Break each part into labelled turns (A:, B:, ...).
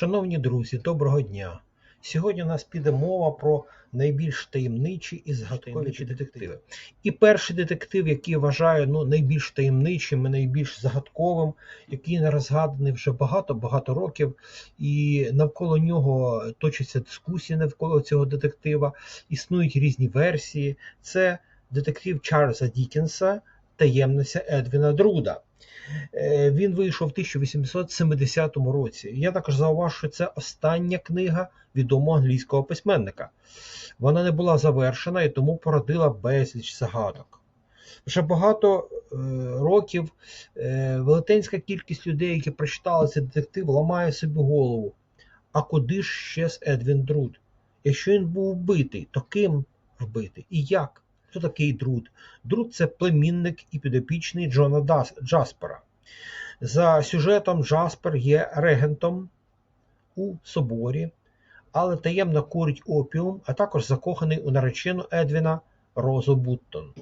A: Шановні друзі, доброго дня! Сьогодні у нас піде мова про найбільш таємничі і загадкові детективи. І перший детектив, який я вважаю ну, найбільш таємничим і найбільш загадковим, який не розгаданий вже багато-багато років, і навколо нього точаться дискусії навколо цього детектива, існують різні версії. Це детектив Чарльза Дікенса, таємниця Едвіна Друда. Е, Він вийшов в 1870 році. Я також зауважу, що це остання книга відомого англійського письменника. Вона не була завершена і тому породила безліч загадок. Вже багато е, років е, велетенська кількість людей, які прочитали цей детектив, ламає собі голову. А куди ж щез Едвін Друд? Якщо він був вбитий, то ким вбитий? І як? Хто такий Друд? Друд це племінник і підопічний Джона Джаспера. За сюжетом Джаспер є регентом у соборі, але таємно курить опіум, а також закоханий у наречену Едвіна Розу Буттон.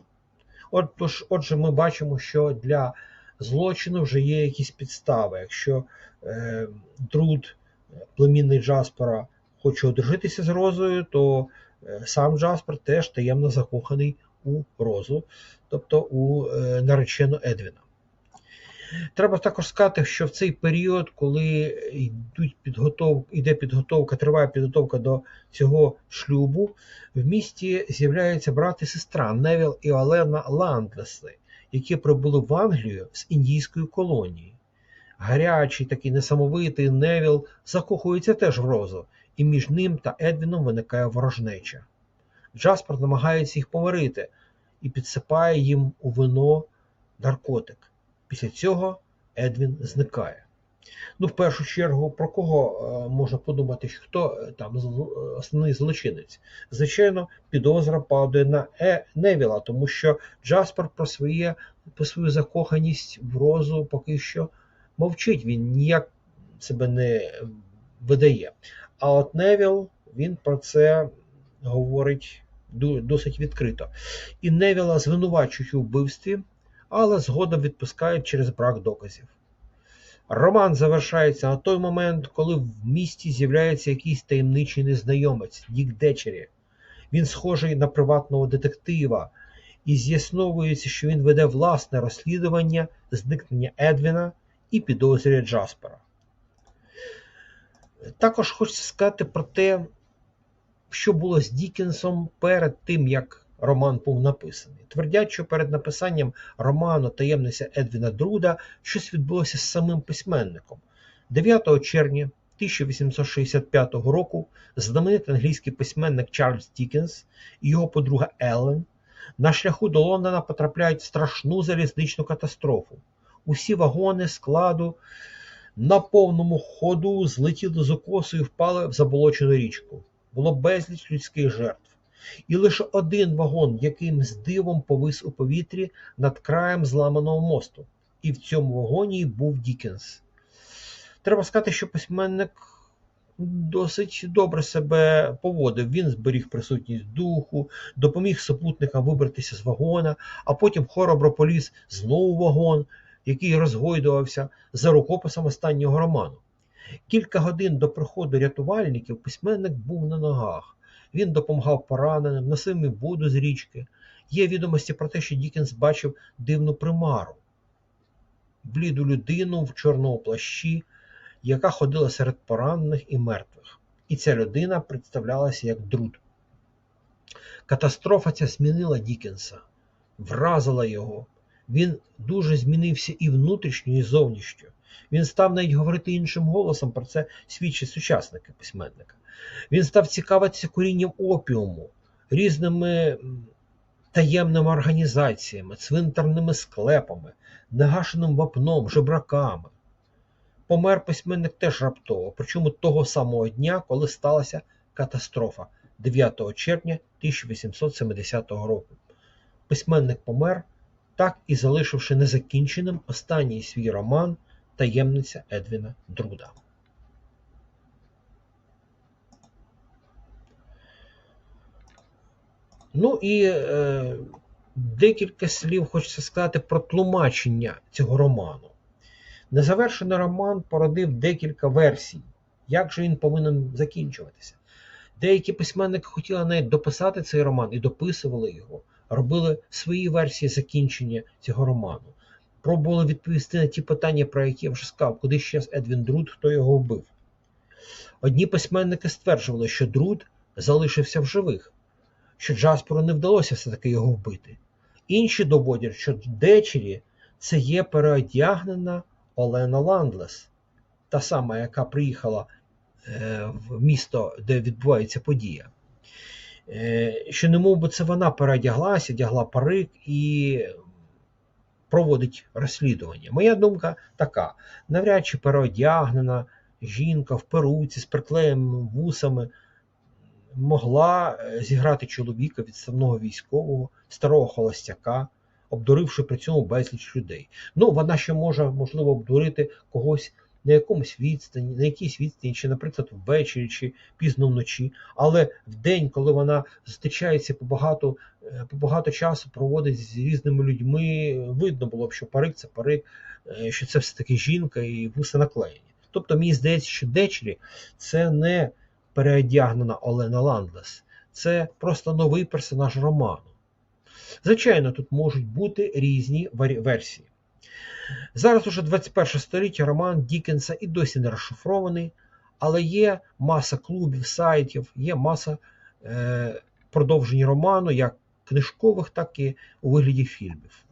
A: Отож, отже, ми бачимо, що для злочину вже є якісь підстави. Якщо е, Друд, племінний Джаспера, хоче одружитися з Розою, то сам Джаспер теж таємно закоханий у Розу, тобто у е, наречену Едвіна. Треба також сказати, що в цей період, коли йдуть підготов... йде підготовка, триває підготовка до цього шлюбу, в місті з'являються брат і сестра Невіл і Олена Ландлесли, які прибули в Англію з індійської колонії. Гарячий, такий несамовитий Невіл закохується теж в розу, і між ним та Едвіном виникає ворожнеча. Джаспер намагається їх помирити і підсипає їм у вино наркотик. Після цього Едвін зникає. Ну, в першу чергу, про кого е, можна подумати, що хто е, там зл- основний злочинець? Звичайно, підозра падає на е, Невіла, тому що Джаспер про, своє, про свою закоханість в розу поки що мовчить, він ніяк себе не видає. А от Невіл він про це говорить досить відкрито. І Невіла звинувачують у вбивстві, але згодом відпускають через брак доказів. Роман завершається на той момент, коли в місті з'являється якийсь таємничий незнайомець Дік Дечері. Він схожий на приватного детектива, і з'ясовується, що він веде власне розслідування зникнення Едвіна і підозрює Джаспера. Також хочеться сказати про те, що було з Дікенсом перед тим, як роман був написаний. Твердять, що перед написанням роману Таємниця Едвіна Друда щось відбулося з самим письменником. 9 червня 1865 року знаменитий англійський письменник Чарльз Дікенс і його подруга Еллен на шляху до Лондона потрапляють в страшну залізничну катастрофу. Усі вагони складу на повному ходу злетіли з укосу і впали в заболочену річку. Було безліч людських жертв. І лише один вагон якимсь дивом повис у повітрі над краєм зламаного мосту. І в цьому вагоні був Дікенс. Треба сказати, що письменник досить добре себе поводив. Він зберіг присутність духу, допоміг супутникам вибратися з вагона, а потім хоробро поліз знову вагон, який розгойдувався за рукописом останнього роману. Кілька годин до приходу рятувальників письменник був на ногах. Він допомагав пораненим, носив їм воду з річки. Є відомості про те, що Дікенс бачив дивну примару, бліду людину в чорному плащі, яка ходила серед поранених і мертвих. І ця людина представлялася як Друд. Катастрофа ця змінила Дікенса, вразила його. Він дуже змінився і внутрішньо, і зовнішньо. Він став навіть говорити іншим голосом, про це свідчать сучасники письменника. Він став цікавитися корінням опіуму, різними таємними організаціями, цвинтарними склепами, негашеним вапном, жебраками. Помер письменник теж раптово, причому того самого дня, коли сталася катастрофа 9 червня 1870 року. Письменник помер, так і залишивши незакінченим останній свій роман Таємниця Едвіна Друда. Ну і е, декілька слів хочеться сказати про тлумачення цього роману. Незавершений роман породив декілька версій. Як же він повинен закінчуватися? Деякі письменники хотіли навіть дописати цей роман і дописували його, робили свої версії закінчення цього роману. Пробували відповісти на ті питання, про які я вже сказав, куди щас Едвін Друд, хто його вбив. Одні письменники стверджували, що Друд залишився в живих, що Джасперу не вдалося все-таки його вбити. Інші доводять, що Дечері це є переодягнена Олена Ландлес, та сама, яка приїхала е, в місто, де відбувається подія. Е, що не мов би це вона переодяглася, одягла парик і проводить розслідування. Моя думка така: навряд чи переодягнена жінка в перуці з приклеєними вусами могла е, зіграти чоловіка відставного військового, старого холостяка, обдуривши при цьому безліч людей. Ну, вона ще може, можливо, обдурити когось на якомусь відстані, на якійсь відстані, чи, наприклад, ввечері, чи пізно вночі. Але в день, коли вона зустрічається е, по багато часу, проводить з різними людьми, видно було б, що парик це парик, е, що це все-таки жінка і вуса наклеєні. Тобто, мені здається, що Дечері це не переодягнена Олена Ландлес, це просто новий персонаж роману. Звичайно, тут можуть бути різні версії. Зараз уже 21 століття роман Дікенса і досі не розшифрований, але є маса клубів, сайтів, є маса е, продовжень роману, як книжкових, так і у вигляді фільмів.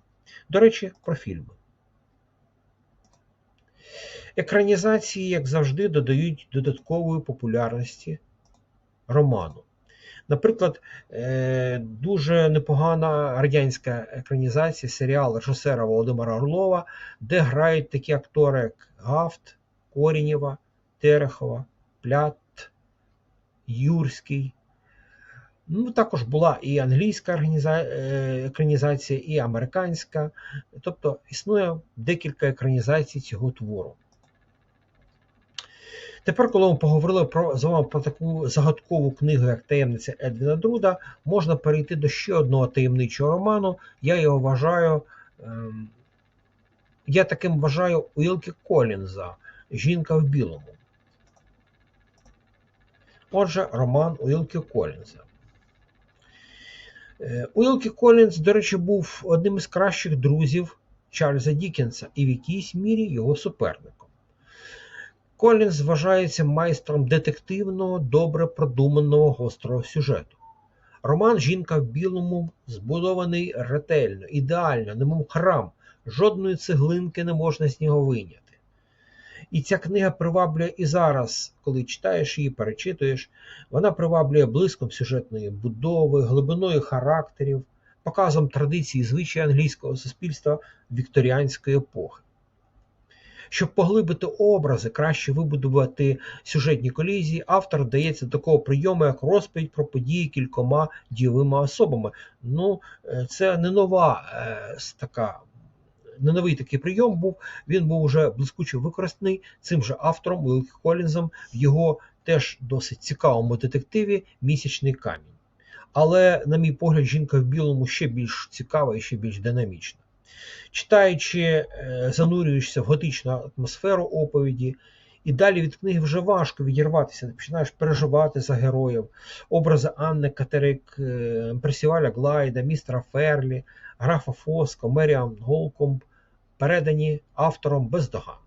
A: До речі, про фільми. Екранізації, як завжди, додають додаткової популярності роману. Наприклад, е, дуже непогана радянська екранізація серіалу режисера Володимира Орлова, де грають такі актори, як Гафт, Корінєва, Терехова, Плят, Юрський. Ну, Також була і англійська е, екранізація, і американська. Тобто існує декілька екранізацій цього твору. Тепер, коли ми поговорили про з вами про таку загадкову книгу, як таємниця Едвіна Друда, можна перейти до ще одного таємничого роману. Я його вважаю, ем, я таким вважаю Уілкі Колінза Жінка в білому. Отже, роман Уілкі Колінза. Е, Уілкі Колінз, до речі, був одним із кращих друзів Чарльза Дікенса і в якійсь мірі його суперником. Колінз вважається майстром детективного, добре продуманого гострого сюжету. Роман Жінка в білому збудований ретельно, ідеально, немов храм, жодної цеглинки не можна з нього вийняти. І ця книга приваблює і зараз, коли читаєш її, перечитуєш, вона приваблює блиском сюжетної будови, глибиною характерів, показом традицій і звичаї англійського суспільства вікторіанської епохи. Щоб поглибити образи, краще вибудувати сюжетні колізії, автор вдається до такого прийому, як розповідь про події кількома дієвими особами. Ну, е, це не нова е, така. Не новий такий прийом був, він був уже блискуче використаний цим же автором Уілкі Колінзом в його теж досить цікавому детективі Місячний камінь. Але, на мій погляд, жінка в білому ще більш цікава і ще більш динамічна. Читаючи, е, занурюєшся в готичну атмосферу оповіді, і далі від книги вже важко відірватися, ти починаєш переживати за героїв, образи Анни Катерик, е, Персіваля Глайда, містера Ферлі, графа Фоско, Меріан Голкомб, передані автором бездоганно.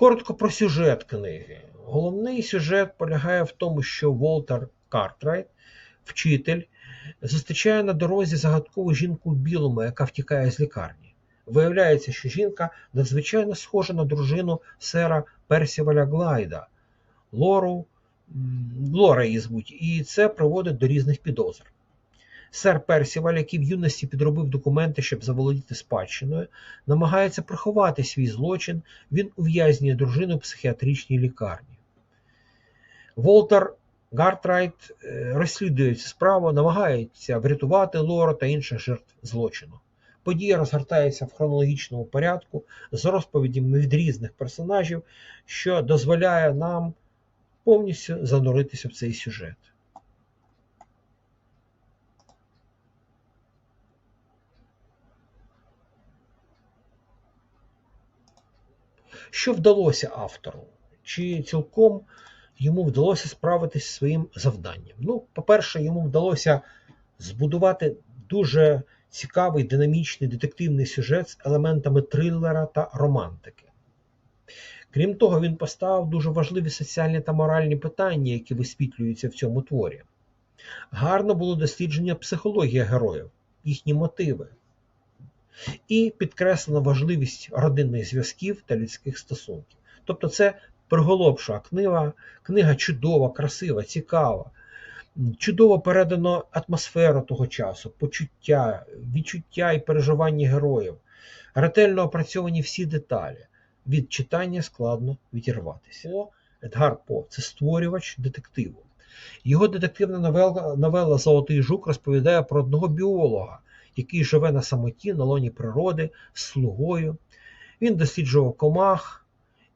A: Коротко про сюжет книги. Головний сюжет полягає в тому, що Волтер Картрайт вчитель зустрічає на дорозі загадкову жінку в білому, яка втікає з лікарні. Виявляється, що жінка надзвичайно схожа на дружину сера Персіваля Глайда, Лору, Лора її звуть, і це приводить до різних підозр. Сер Персіваль, який в юності підробив документи, щоб заволодіти спадщиною, намагається приховати свій злочин, він ув'язнює дружину в психіатричній лікарні. Волтер Гартрайт е, розслідує цю справу, намагається врятувати Лору та інших жертв злочину. Подія розгортається в хронологічному порядку з розповідями від різних персонажів, що дозволяє нам повністю зануритися в цей сюжет. Що вдалося автору? Чи цілком йому вдалося справитися зі своїм завданням? Ну, по-перше, йому вдалося збудувати дуже цікавий динамічний детективний сюжет з елементами трилера та романтики. Крім того, він поставив дуже важливі соціальні та моральні питання, які висвітлюються в цьому творі. Гарно було дослідження психології героїв, їхні мотиви. І підкреслена важливість родинних зв'язків та людських стосунків. Тобто, це приголомшує книга, книга чудова, красива, цікава. Чудово передано атмосферу того часу, почуття, відчуття і переживання героїв, ретельно опрацьовані всі деталі. Від читання складно відірватися. Едгар По це створювач детективу. Його детективна новела, новела Золотий жук розповідає про одного біолога, який живе на самоті на лоні природи з слугою. Він досліджував комах,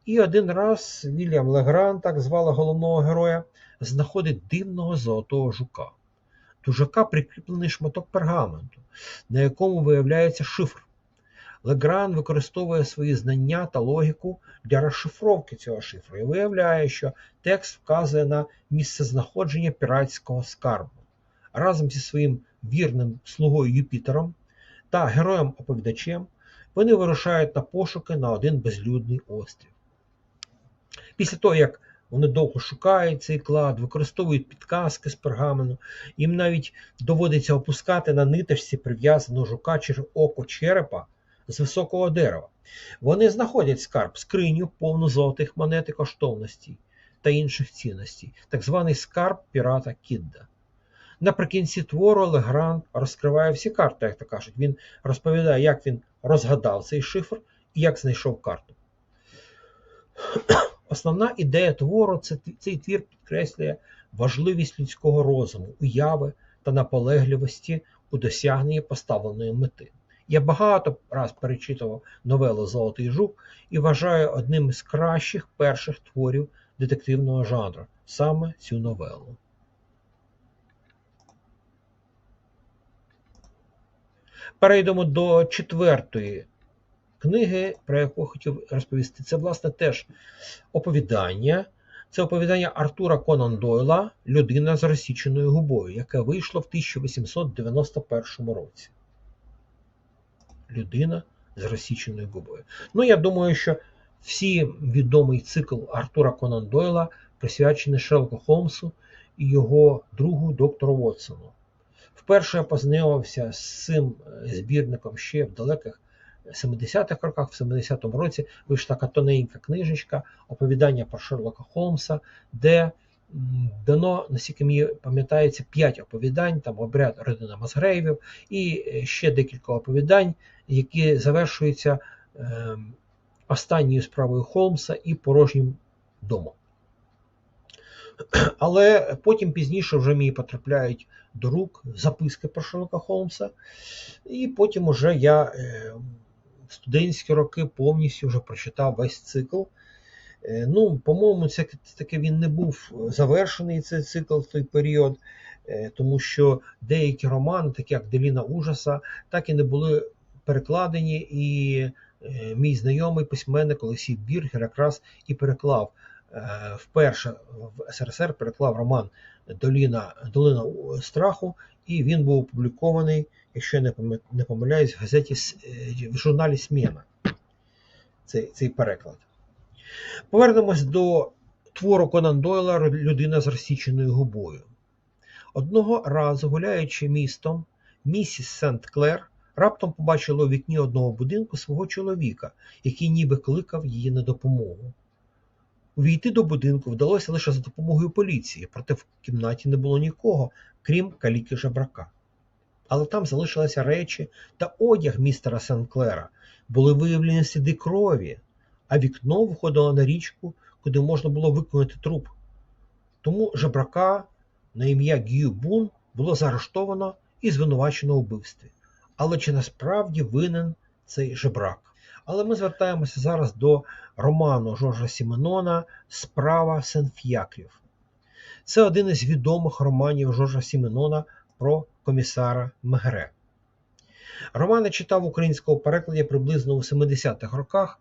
A: і один раз Вільям Легран, так звали головного героя, знаходить дивного золотого жука. До жука прикріплений шматок пергаменту, на якому виявляється шифр. Легран використовує свої знання та логіку для розшифровки цього шифру і виявляє, що текст вказує на місцезнаходження піратського скарбу. Разом зі своїм вірним слугою Юпітером та героєм-оповідачем вони вирушають на пошуки на один безлюдний острів. Після того, як вони довго шукають цей клад, використовують підказки з пергамену, їм навіть доводиться опускати на ниточці прив'язаного жука через око черепа з високого дерева. Вони знаходять скарб, скриню, повну золотих монет і коштовностей та інших цінностей, так званий скарб пірата Кідда. Наприкінці твору Легран розкриває всі карти, як то кажуть. Він розповідає, як він розгадав цей шифр і як знайшов карту. Основна ідея твору це цей твір підкреслює важливість людського розуму, уяви та наполегливості у досягненні поставленої мети. Я багато раз перечитував новелу Золотий жук і вважаю одним із кращих перших творів детективного жанру саме цю новелу. Перейдемо до четвертої книги, про яку хотів розповісти. Це, власне, теж оповідання. Це оповідання Артура Конан Дойла Людина з розсіченою губою, яке вийшло в 1891 році. Людина з розсіченою губою. Ну, я думаю, що всі відомий цикл Артура Конан Дойла присвячений Шерлоку Холмсу і його другу доктору Вотсону. Вперше я познайомився з цим збірником ще в далеких 70-х роках, в 70-му році вийшла така тоненька книжечка оповідання про Шерлока Холмса, де дано, наскільки мені пам'ятається, 5 оповідань, там обряд родина Мазгрейвів і ще декілька оповідань, які завершуються е, останньою справою Холмса і порожнім домом. Але потім пізніше вже мені потрапляють до рук записки про Шерлока Холмса, і потім уже я е, в студентські роки повністю вже прочитав весь цикл. Е, ну, По-моєму, це таки він не був завершений цей цикл в той період, е, тому що деякі романи, такі як Деліна Ужаса, так і не були перекладені, і мій знайомий письменник Олексій Біргер якраз і переклав вперше в СРСР переклав роман Доліна, Долина страху, і він був опублікований, якщо я не помиляюсь, в газеті в журналі Сміна. Цей, цей переклад. Повернемось до твору Конан Дойла Людина з розсіченою губою. Одного разу, гуляючи містом, місіс Сент Клер раптом побачила у вікні одного будинку свого чоловіка, який ніби кликав її на допомогу. Увійти до будинку вдалося лише за допомогою поліції, проте в кімнаті не було нікого, крім каліки жебрака. Але там залишилися речі та одяг містера Сенклера, були виявлені сліди крові, а вікно виходило на річку, куди можна було виконати труп. Тому жебрака на ім'я Гью Бун було заарештовано і звинувачено у вбивстві. Але чи насправді винен цей жебрак? Але ми звертаємося зараз до роману Жоржа Сіменона Справа Сенф'яклів. Це один із відомих романів Жоржа Сіменона про комісара Мегре. Роман я читав в українському перекладі приблизно у 70-х роках.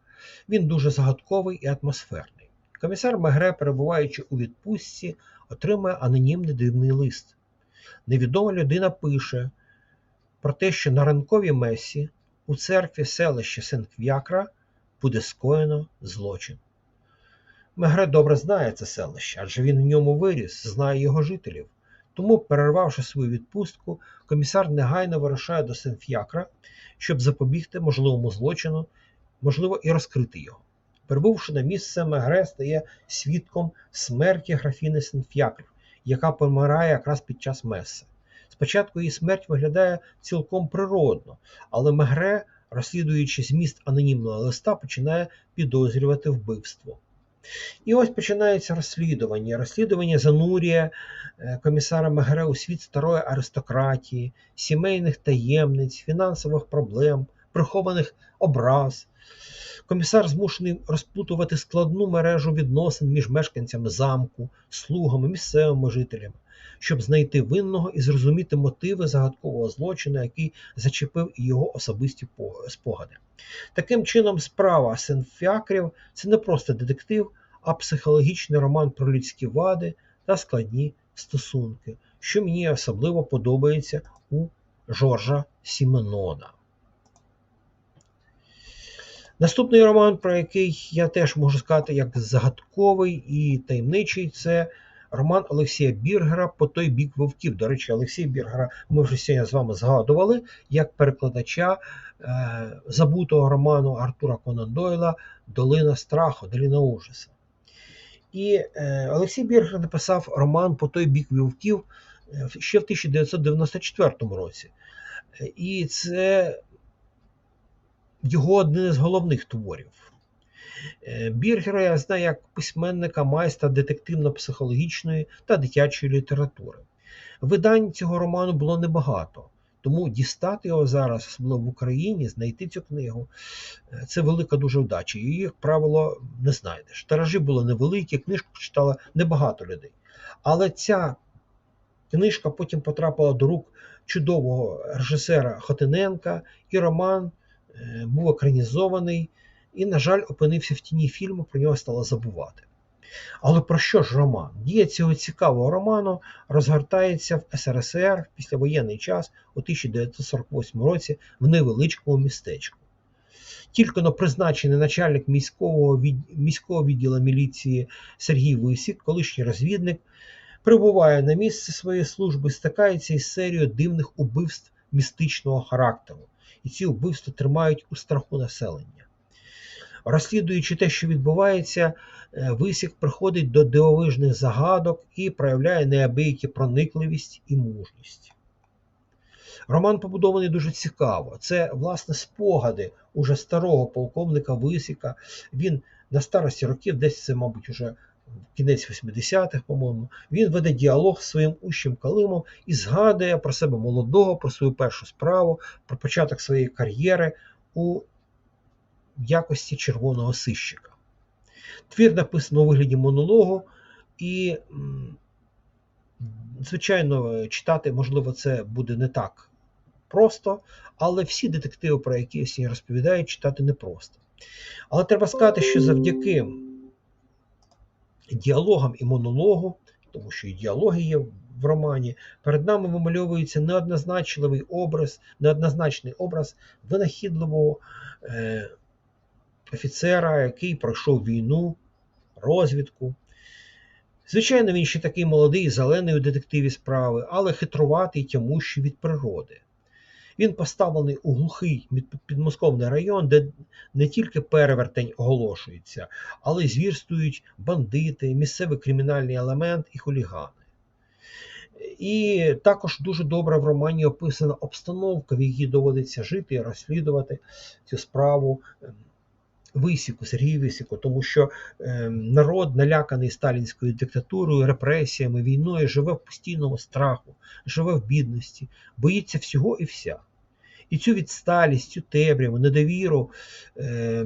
A: Він дуже загадковий і атмосферний. Комісар Мегре, перебуваючи у відпустці, отримує анонімний дивний лист. Невідома людина пише про те, що на ранковій месі у церкві селища Сенкв'якра буде скоєно злочин. Мегре добре знає це селище, адже він в ньому виріс, знає його жителів. Тому, перервавши свою відпустку, комісар негайно вирушає до Сенф'якра, щоб запобігти можливому злочину, можливо, і розкрити його. Прибувши на місце, Мегре стає свідком смерті графіни Сенф'якр, яка помирає якраз під час меси. Спочатку її смерть виглядає цілком природно, але Мегре, розслідуючи зміст анонімного листа, починає підозрювати вбивство. І ось починається розслідування. Розслідування занурює е, комісара Мегре у світ старої аристократії, сімейних таємниць, фінансових проблем, прихованих образ. Комісар змушений розплутувати складну мережу відносин між мешканцями замку, слугами, місцевими жителями, щоб знайти винного і зрозуміти мотиви загадкового злочину, який зачепив його особисті спогади. Таким чином, справа Сенфіакрів це не просто детектив, а психологічний роман про людські вади та складні стосунки, що мені особливо подобається у Жоржа Сіменона. Наступний роман, про який я теж можу сказати як загадковий і таємничий, це роман Олексія Біргера по той бік вовків. До речі, Олексія Біргера ми вже сьогодні з вами згадували як перекладача е, забутого роману Артура Конан Дойла Долина страху, Долина ужаса. І е, Олексій Біргер написав роман по той бік вовків ще в 1994 році. І це його один із головних творів. Е, Біргера я знаю як письменника, майстра детективно-психологічної та дитячої літератури. Видань цього роману було небагато, тому дістати його зараз, особливо в Україні, знайти цю книгу е, це велика дуже вдача. Її, як правило, не знайдеш. Таражі були невеликі, книжку читало небагато людей. Але ця книжка потім потрапила до рук чудового режисера Хотиненка, і роман е, був екранізований і, на жаль, опинився в тіні фільму, про нього стало забувати. Але про що ж роман? Дія цього цікавого роману розгортається в СРСР в післявоєнний час у 1948 році в невеличкому містечку. Тільки но призначений начальник міського від... міського відділу міліції Сергій Висік, колишній розвідник, прибуває на місце своєї служби, стикається із серією дивних убивств містичного характеру. І ці убивства тримають у страху населення. Розслідуючи те, що відбувається, е, висік приходить до дивовижних загадок і проявляє неабиякі проникливість і мужність. Роман побудований дуже цікаво. Це, власне, спогади уже старого полковника Висіка. Він на старості років, десь це, мабуть, уже кінець 80-х, по-моєму, він веде діалог з своїм ущим Калимом і згадує про себе молодого, про свою першу справу, про початок своєї кар'єри у якості червоного сищика. Твір написано у вигляді монологу, і, звичайно, читати, можливо, це буде не так просто, але всі детективи, про які я сьогодні розповідаю, читати непросто. Але треба сказати, що завдяки діалогам і монологу, тому що і діалоги є в романі, перед нами вимальовується неоднозначливий образ, неоднозначний образ винахідливого. Е, офіцера, який пройшов війну, розвідку. Звичайно, він ще такий молодий, зелений у детективі справи, але хитруватий тямущий від природи. Він поставлений у глухий підмосковний район, де не тільки перевертень оголошується, але й звірствують бандити, місцевий кримінальний елемент і хулігани. І також дуже добре в романі описана обстановка, в якій доводиться жити і розслідувати цю справу Висіку, Сергію Висіку, тому що е, народ, наляканий сталінською диктатурою, репресіями, війною, живе в постійному страху, живе в бідності, боїться всього і вся. І цю відсталість, цю темряву, недовіру е,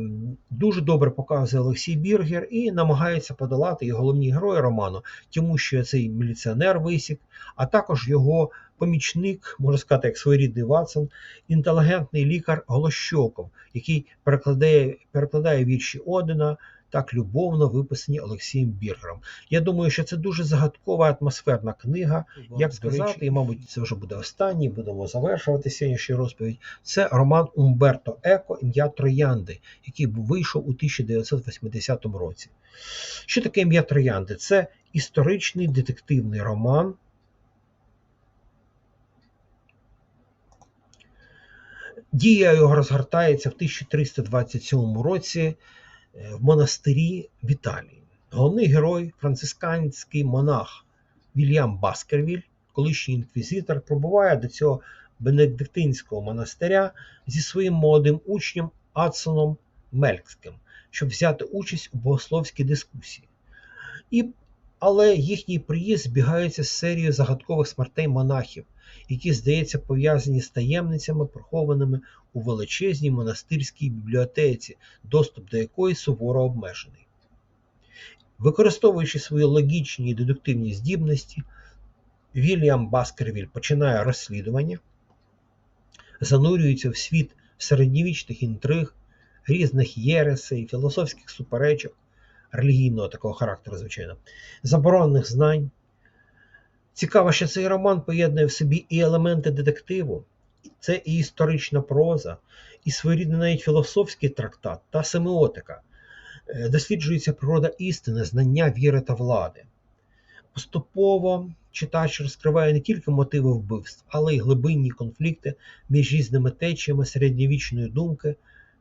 A: дуже добре показує Олексій Біргер і намагається подолати і головні герої роману, тому що цей міліціонер Висік, а також його помічник, можна сказати, як своєрідний Ватсон, інтелігентний лікар Голощоков, який перекладає, перекладає вірші Одина, так любовно виписані Олексієм Біргером. Я думаю, що це дуже загадкова атмосферна книга. Як сказати, і, мабуть, це вже буде останній, будемо завершувати сьогоднішню розповідь. Це роман Умберто Еко Ім'я Троянди, який вийшов у 1980 році. Що таке ім'я Троянди? Це історичний детективний роман. Дія його розгортається в 1327 році е, в монастирі в Італії. Головний герой, францисканський монах Вільям Баскервіль, колишній інквізитор, пробуває до цього бенедиктинського монастиря зі своїм молодим учнем Адсоном Мелькським, щоб взяти участь у богословській дискусії. І, але їхній приїзд збігається з серією загадкових смертей монахів, які, здається, пов'язані з таємницями, прихованими у величезній монастирській бібліотеці, доступ до якої суворо обмежений. Використовуючи свої логічні і дедуктивні здібності, Вільям Баскервіль починає розслідування, занурюється в світ середньовічних інтриг, різних єресей, філософських суперечок, релігійного такого характеру, звичайно, заборонених знань. Цікаво, що цей роман поєднує в собі і елементи детективу, це і історична проза, і своєрідний навіть філософський трактат та семіотика. Е, Досліджується природа істини, знання віри та влади. Поступово читач розкриває не тільки мотиви вбивств, але й глибинні конфлікти між різними течіями середньовічної думки,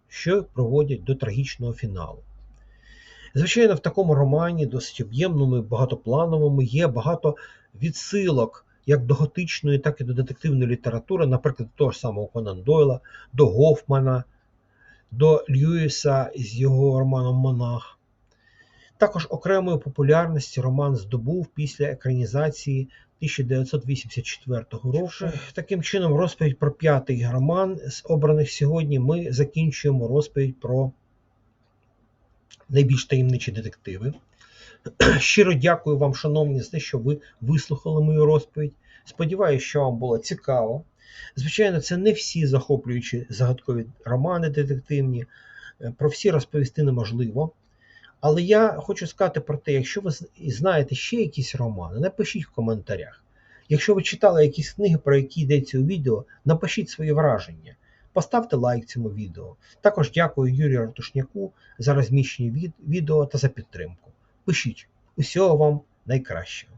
A: що приводять до трагічного фіналу. Звичайно, в такому романі, досить об'ємному і багатоплановому, є багато відсилок як до готичної, так і до детективної літератури, наприклад, того ж самого Конан Дойла, до Гофмана, до Льюіса з його романом Монах. Також окремої популярності роман здобув після екранізації 1984 року. Таким чином, розповідь про п'ятий роман з обраних сьогодні ми закінчуємо розповідь про найбільш таємничі детективи. Щиро дякую вам, шановні, за те, що ви вислухали мою розповідь. Сподіваюся, що вам було цікаво. Звичайно, це не всі захоплюючі загадкові романи детективні. Е, Про всі розповісти неможливо. Але я хочу сказати про те, якщо ви знаєте ще якісь романи, напишіть в коментарях. Якщо ви читали якісь книги, про які йдеться у відео, напишіть свої враження. Поставте лайк цьому відео. Також дякую Юрію Артушняку за розміщення відео та за підтримку. Пишіть. Усього вам найкращого.